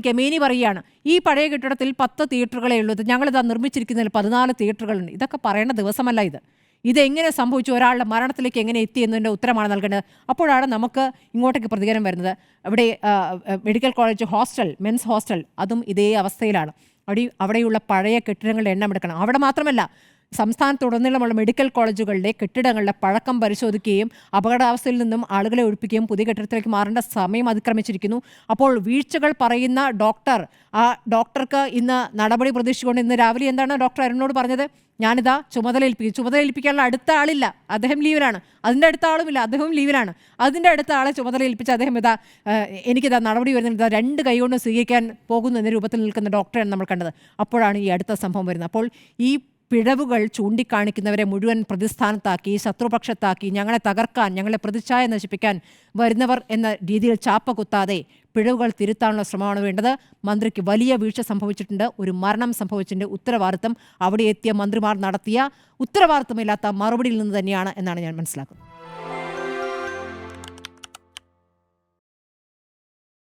കെമേനി പറയുകയാണ് ഈ പഴയ കെട്ടിടത്തിൽ പത്ത് തിയേറ്ററുകളേ ഉള്ളൂ. ഇത് ഞങ്ങളിതാ നിർമ്മിച്ചിരിക്കുന്നതിൽ പതിനാല് തിയേറ്ററുകളുണ്ട്. ഇതൊക്കെ പറയേണ്ട ദിവസമല്ല ഇത്. ഇതെങ്ങനെ സംഭവിച്ചു? ഒരാളുടെ മരണത്തിലേക്ക് എങ്ങനെ എത്തി എന്നതിന്റെ ഉത്തരമാണ് നൽകേണ്ടത്. അപ്പോഴാണ് നമുക്ക് ഇങ്ങോട്ടേക്ക് പ്രതികരണം വരുന്നത്. അവിടെ medical college hostel men's hostel അതും ഇതേ അവസ്ഥയിലാണ്. അവിടെ അവിടെയുള്ള പഴയ കെട്ടിടങ്ങളുടെ എണ്ണം എടുക്കണം. അവിടെ മാത്രമല്ല സംസ്ഥാനത്തുടനീളമുള്ള മെഡിക്കൽ കോളേജുകളിലെ കെട്ടിടങ്ങളുടെ പഴക്കം പരിശോധിക്കുകയും അപകടാവസ്ഥയിൽ നിന്നും ആളുകളെ ഒഴിപ്പിക്കുകയും പുതിയ കെട്ടിടത്തിലേക്ക് മാറേണ്ട സമയം അതിക്രമിച്ചിരിക്കുന്നു. അപ്പോൾ വീഴ്ചകൾ പറയുന്ന ഡോക്ടർ ആ ഡോക്ടർക്ക് ഇന്ന് നടപടി പ്രതീക്ഷിച്ചുകൊണ്ട് ഇന്ന് രാവിലെ എന്താണ് ഡോക്ടർ അരുണിനോട് പറഞ്ഞത്? ഞാനിതാ ചുമതല ഏൽപ്പിക്കും ചുമതല ഏൽപ്പിക്കാനുള്ള അടുത്ത ആളില്ല. അദ്ദേഹം ലീവിലാണ്. അതിന്റെ അടുത്ത ആളുമില്ല. അദ്ദേഹവും ലീവിലാണ്. അതിന്റെ അടുത്ത ആളെ ചുമതല ഏൽപ്പിച്ച് അദ്ദേഹം ഇതാ എനിക്കിതാ നടപടി വരുന്നത് ഇതാ രണ്ട് കൈകൊണ്ട് സ്വീകരിക്കാൻ പോകുന്നു എന്ന രൂപത്തിൽ നിൽക്കുന്ന ഡോക്ടറാണ് നമ്മൾ കണ്ടത്. അപ്പോഴാണ് ഈ അടുത്ത സംഭവം വരുന്നത്. അപ്പോൾ ഈ പിഴവുകൾ ചൂണ്ടിക്കാണിക്കുന്നവരെ മുഴുവൻ പ്രതിസ്ഥാനത്താക്കി ശത്രുപക്ഷത്താക്കി ഞങ്ങളെ തകർക്കാൻ ഞങ്ങളെ പ്രതിച്ഛായ നശിപ്പിക്കാൻ വരുന്നവർ എന്ന രീതിയിൽ ചാപ്പ കുത്താതെ പിഴവുകൾ തിരുത്താനുള്ള ശ്രമമാണ് വേണ്ടത്. മന്ത്രിക്ക് വലിയ വീഴ്ച സംഭവിച്ചിട്ടുണ്ട്. ഒരു മരണം സംഭവിച്ചിട്ടുണ്ട് ഉത്തരവാദിത്തം അവിടെ എത്തിയ മന്ത്രിമാർ നടത്തിയ ഉത്തരവാദിത്തമില്ലാത്ത മറുപടിയിൽ നിന്ന് തന്നെയാണ് എന്നാണ് ഞാൻ മനസ്സിലാക്കുന്നത്.